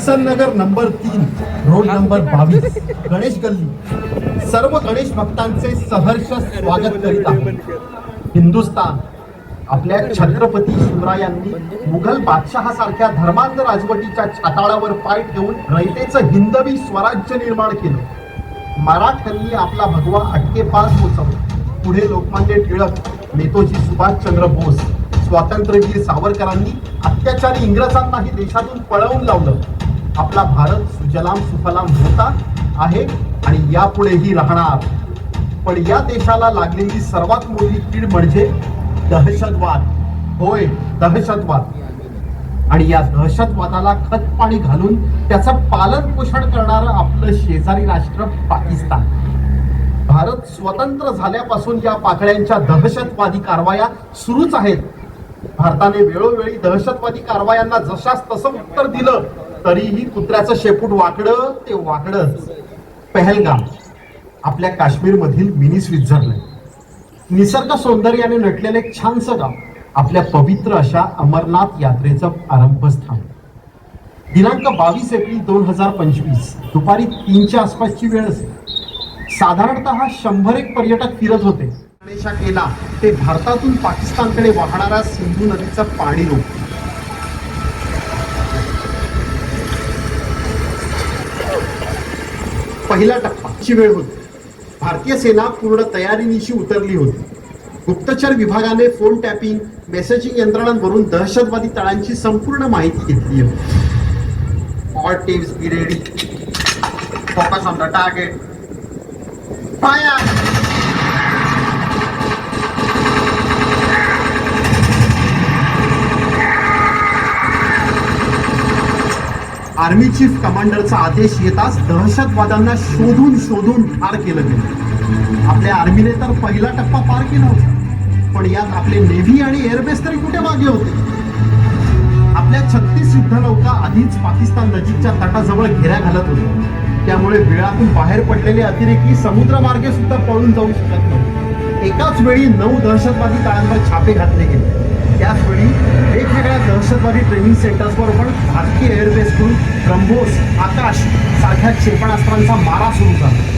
Kisan Nagar number तीन road number बावीस गणेश गल्ली. सर्व गणेश भक्तांचे सहर्ष स्वागत करीत आहे हिंदुस्तान आपल्या छत्रपती शिवरायांनी मुघल बादशहासारख्या धर्मांध राजवटीच्या छाताळावर पाय ठेवून रयतेचं हिंदवी स्वराज्य निर्माण केलं. मराठ्यांनी आपला भगवा अटकेपार पोचवला. पुढे लोकमान्य टिळक नेतोजी सुभाषचंद्र बोस स्वातंत्र्यवीर सावरकरांनी अत्याचारी इंग्रजांनाही देशातून पळवून लावलं. आपला भारत सुजलाम सुफलाम होता आहे आणि यापुढेही राहणार. पण या देशाला लागलेली सर्वात मोठी कीड म्हणजे दहशतवाद. होय दहशतवाद. आणि या दहशतवादाला खत पाणी घालून त्याचं पालन पोषण करणारं आपलं शेजारी राष्ट्र पाकिस्तान. भारत स्वतंत्र झाल्यापासून या पाकळ्यांच्या दहशतवादी कारवाया सुरूच आहेत. भारताने वेळोवेळी दहशतवादी कारवायांना जशास तसं उत्तर दिलं तरीही कुत्र्याचं शेपूट वाकडं ते वाकडंच पहलगाम. आपल्या काश्मीरमधील मिनी स्वित्झर्लंड. निसर्ग सौंदर्याने नटलेलं एक छानसं गाव. आपल्या पवित्र अशा अमरनाथ यात्रेचं आरंभस्थान. दिनांक बावीस एप्रिल दोन हजार पंचवीस. दुपारी तीनच्या आसपासची वेळ असेल. साधारणतः शंभर एक पर्यटक फिरत होते. गणेशा केला. ते भारतातून पाकिस्तानकडे वाहणाऱ्या सिंधू नदीचं पाणी रोख पहिला टप्पाची वेळ होती. भारतीय सेना पूर्ण तयारीनिशी उतरली होती. गुप्तचर विभागाने फोन टॅपिंग मेसेजिंग यंत्रणांवरून दहशतवादी तळांची संपूर्ण माहिती घेतली होती. All teams be ready focus on the target army chief कमांडरचा आदेश येताच दहशतवाद्यांना शोधून शोधून ठार केलं गेलं. आपल्या आर्मीने तर पहिला टप्पा पार केला होता. पण यात आपले नेव्ही आणि एअरबेस तरी कुठे मागे होते? आपल्या छत्तीस युद्धनौका आधीच पाकिस्तान नजीकच्या तटाजवळ घेऱ्या घालत होते. त्यामुळे वेळातून बाहेर पडलेले अतिरेकी समुद्रमार्गे सुद्धा पळून जाऊ शकत नव्हते. एकाच वेळी नऊ दहशतवादी तळांवर छापे घातले गेले. ट्रेनिंग सेंटर्सवर पण भारतीय एअरबेसकडून ब्रह्मोस आकाश सारख्या क्षेपणास्त्रांचा मारा सुरू झाला.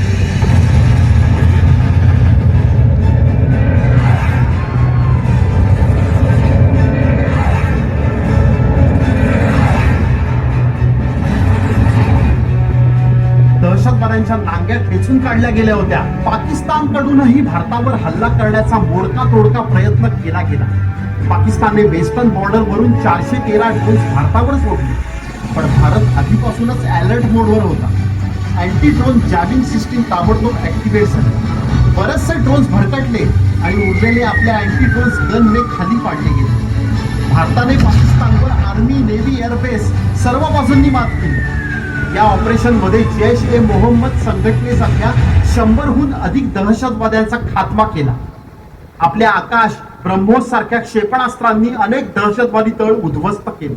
दहशतवाद्यांच्या नांग्या खेचून काढल्या गेल्या होत्या. पाकिस्तानकडूनही भारतावर हल्ला करण्याचा मोडका तोडका प्रयत्न केला गेला. पाकिस्तानने वेस्टर्न बॉर्डर वरून चारशे तेरा ड्रोन्स भारतावर सोडले पण भारत आधीपासूनच अलर्ट मोडवर होता. अँटी ड्रोन जॅबिंग सिस्टीम ताबडतोब ऍक्टिव्हेट झाली. बरेचसे ड्रोन्स भरकटले आणि उरलेले आपल्या अँटी ड्रोन्स गनने खाली पाडले गेले. भारताने पाकिस्तानवर आर्मी नेव्ही एअरबेस सर्व बाजूंनी मात केली. या ऑपरेशनमध्ये जैश ए मोहम्मद संघटनेसारख्या शंभरहून अधिक दहशतवाद्यांचा खात्मा केला. आपल्या आकाश ब्रह्मोस सारख्या क्षेपणास्त्रांनी अनेक दहशतवादी तळ उद्ध्वस्त केले.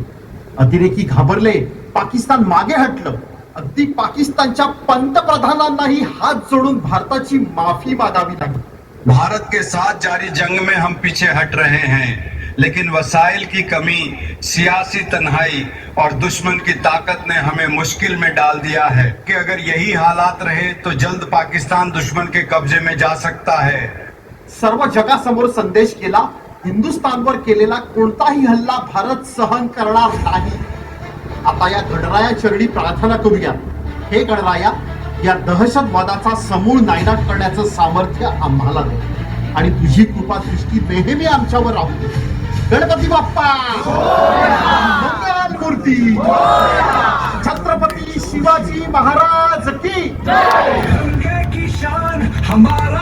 अतिरेकी घाबरले. पाकिस्तान मागे हटलं. अगदी पाकिस्तानच्या पंतप्रधानांनाही हात जोडून भारताची माफ़ी मागावी लागली. भारत के साथ जारी जंग में हम पीछे हट रहे हैं, लेकिन वसाइल की कमी, सियासी तन्हाई और दुश्मन की ताकत ने हमें मुश्किल में डाल दिया है। कि अगर यही हालात रहे तो जल्द पाकिस्तान दुश्मन के कब्जे में जा सकता है। सर्व जगासमोर संदेश केला. हिंदुस्थानवर केलेला कोणताही हल्ला भारत सहन करणार नाही. आता या गणराया चरणी प्रार्थना करूया. हे गणराया या दहशतवादाचा समूळ नायनाट करण्याचं सामर्थ्य आम्हाला दे. आणि तुझी कृपा दृष्टी नेहमी आमच्यावर राहू दे. गणपती बाप्पा! मूर्ती! छत्रपती शिवाजी महाराज की! की शान हमारा